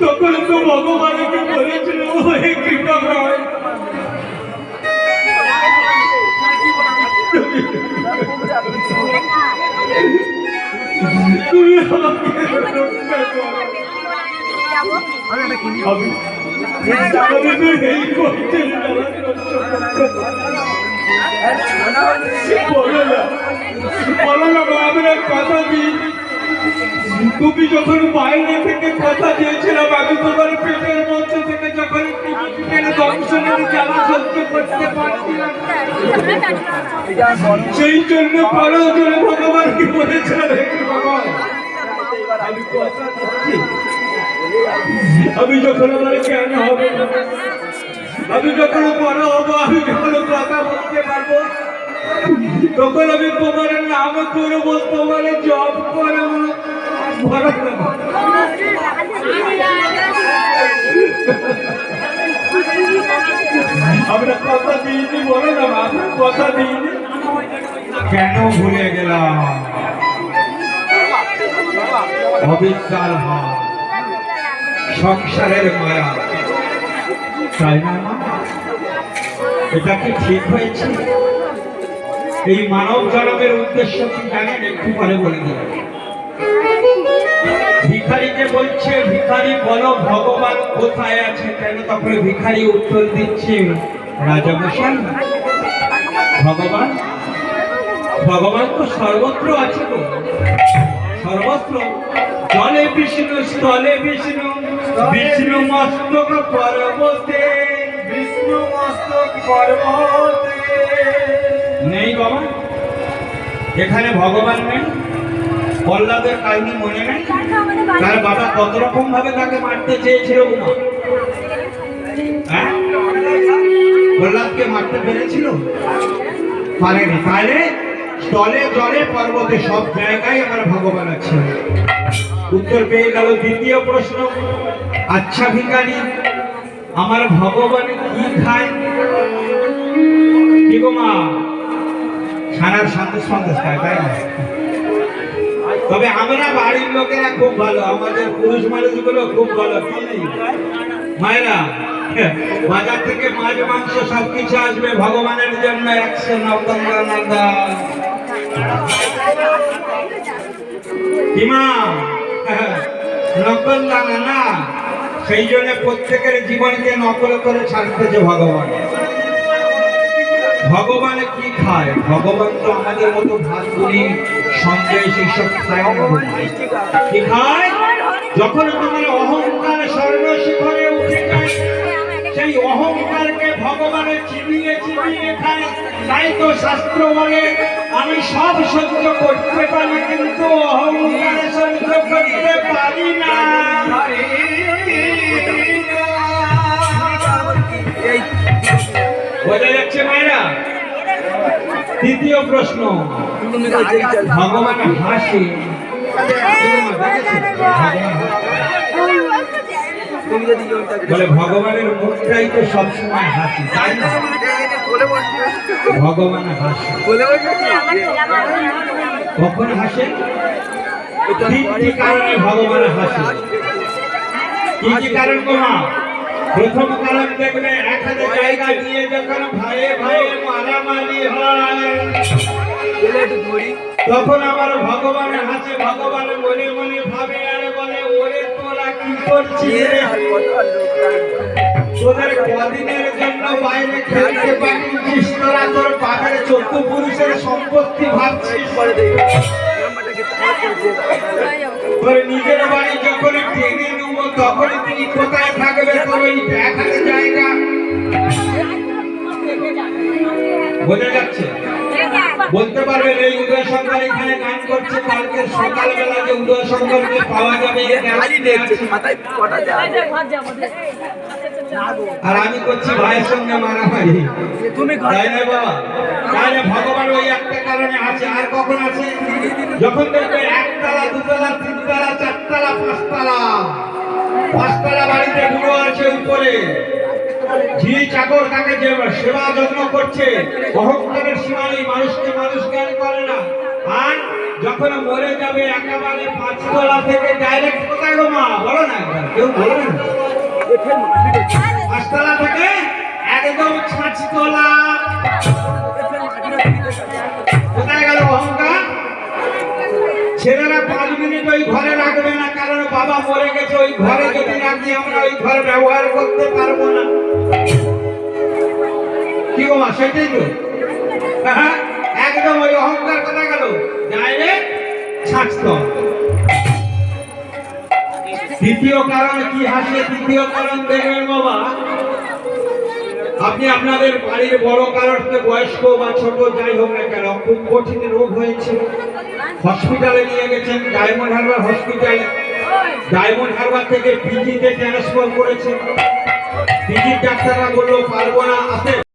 তখন তো ভগবানকে বলেছিল হে কৃপা হয় তুমি আমাকে আমি আমি এই করতে বলো না বলো না আমি কথা দিই তুমি যখন বাইরে থেকে কথা দিয়েছিলাম আমি তোমার পেটের মধ্যে থেকে যখন সেই জন্য পরেও জন্য ভগবানকে বলেছিলাম আমি আমি যখন আমার জ্ঞান হবে আমি যখন বড় হব আমি যখন কথা বলতে পারব তখন আমি তোমার নাম করব তোমার জব করব। আমরা কথা দিইনি, বলো না কথা দিইনি। কেন ভুলে গেলাম? সংসারের মায়া। তাই না এটা কি ঠিক হয়েছে? এই মানব জন্মের উদ্দেশ্য কি জানেন একটু পরে বলে দেব। ভিখারিকে বলছে, ভিখারি, বলো ভগবান কোথায় আছে? কেন তখন ভিখারি উত্তর দিচ্ছে, রাজামশাই, ভগবান ভগবান তো সর্বত্র আছে তো সর্বত্র। জলে বিষ্ণু, স্থলে বিষ্ণু বিষ্ণু মস্তক পর্বতে। বিষ্ণু মস্তক পর্বতে। নেই বাবা। এখানে ভগবান নেই, প্রহ্লাদের কাহিনী মনে নেই, তার বাবা কত রকম ভাবে তাকে মারতে চেয়েছিল উমা হ্যাঁ? প্রহ্লাদকে মারতে পেরেছিল? পারেনি। তাহলে স্থলে জলে পর্বতে সব জায়গায় আমার ভগবান আছে। উত্তর পেয়ে গেল দ্বিতীয় প্রশ্ন। আচ্ছা ভিকারি আমার ভগবান কি খায়? কি গো মা? ছানার সন্দেশ সন্দেশ খায় তাই না? তবে আমরা বাড়ির লোকেরা খুব ভালো, আমাদের পুরুষ মানুষগুলো খুব ভালো? মায়েরা, বাজার থেকে মাছ, মাংস সবকিছু আসবে ভগবানের জন্য, একশো নবগঙ্গা নন্দা হিমা নকল দানা না সেই জন্য প্রত্যেকের জীবনকে নকল করে ছাড়তেছে ভগবান। ভগবান কি খায়? ভগবান তো আমাদের মতো ভাত পুরি সন্দেশ এইসব খায় কি খায়? যখন তোমার অহংকার স্বর্ণ শিখরে উঠে সেই অহংকারকে ভগবানের চিবিয়ে চিবিয়ে খায়। তাই তো শাস্ত্র বলে, আমি সব সহ্য করতে পারি, কিন্তু অহংকার সহ্য করতে পারি না। বোঝা যাচ্ছে মায়েরা। তৃতীয় প্রশ্ন। ভগবান হাসে। বলে ভগবানের মুখটাই তো সবসময় হাসি, তাই না? ভগবান হাসে। কখন হাসে? তিনটি কারণে ভগবান হাসে। কি কি কারণ তোমা প্রথম কারণ দেখবে জায়গা দিয়ে যখন ভাইয়ে ভাইয়ে মারামারি হয় তখন আমার ভগবান হাসে ভগবান মনে মনে ভাবে আর বলে ওরে তোরা কি করছিস তোদের কদিনের জন্য বাইরে খেলতে পাঠিয়েছিস তোরা তোর পাখার চোদ্দ পুরুষের সম্পত্তি ভাবছিস। নিজের বাড়ি যখন টেনে নেব তখন তিনি কোথায় থাকবে তোর ওই দেখাতে জায়গা বোঝা যাচ্ছে? বলতে পারবেন এই উদয় শঙ্কর এখানে গান করছে কালকে সকালবেলা যে উদয় শঙ্করকে পাওয়া যাবে। আর আমি করছি ভাইয়ের সঙ্গে মারামারি। তুমি তাই না বাবা? তাহলে ভগবান ওই একটা কারণে আছে আর কখন আছে? যখন দেখবে একতলা দুতলা তিনতলা চারতলা পাঁচতলা পাঁচতলা বাড়িতে বুড়ো আছে উপরে। ঝি চাকর তাকে যে সেবা যত্ন করছে অহংকারের সীমা নেই মানুষকে মানুষ জ্ঞান করে না। আর যখন মরে যাবে, একেবারে পাঁচতলা থেকে ডাইরেক্ট কোথায় গো মা? বলো না কেউ বলো না? পাঁচতলা থেকে একদম ছাঁচতলা। কোথায় গেল অহংকার? ছেলেরা পাঁচ মিনিট ওই ঘরে রাখবে না, কারণ বাবা মরে গেছে, ওই ঘরে যদি রাখি আমরা ওই ঘর ব্যবহার করতে পারব না। কি গো মা, সেটাই তো। দ্বিতীয় কারণ কি হাসলে তৃতীয় কারণ দেখবেন বাবা, আপনি আপনাদের বাড়ির বড় কারোরকে বয়স্ক বা ছোট যাই হোক না কেন, খুব কঠিন রোগ হয়েছে। হসপিটালে নিয়ে গেছেন, ডায়মন্ড হারবার হসপিটালে। ডায়মন্ড হারবার থেকে পিজিতে ট্রান্সফার করেছে পিজির ডাক্তাররা বলল পারব না আসে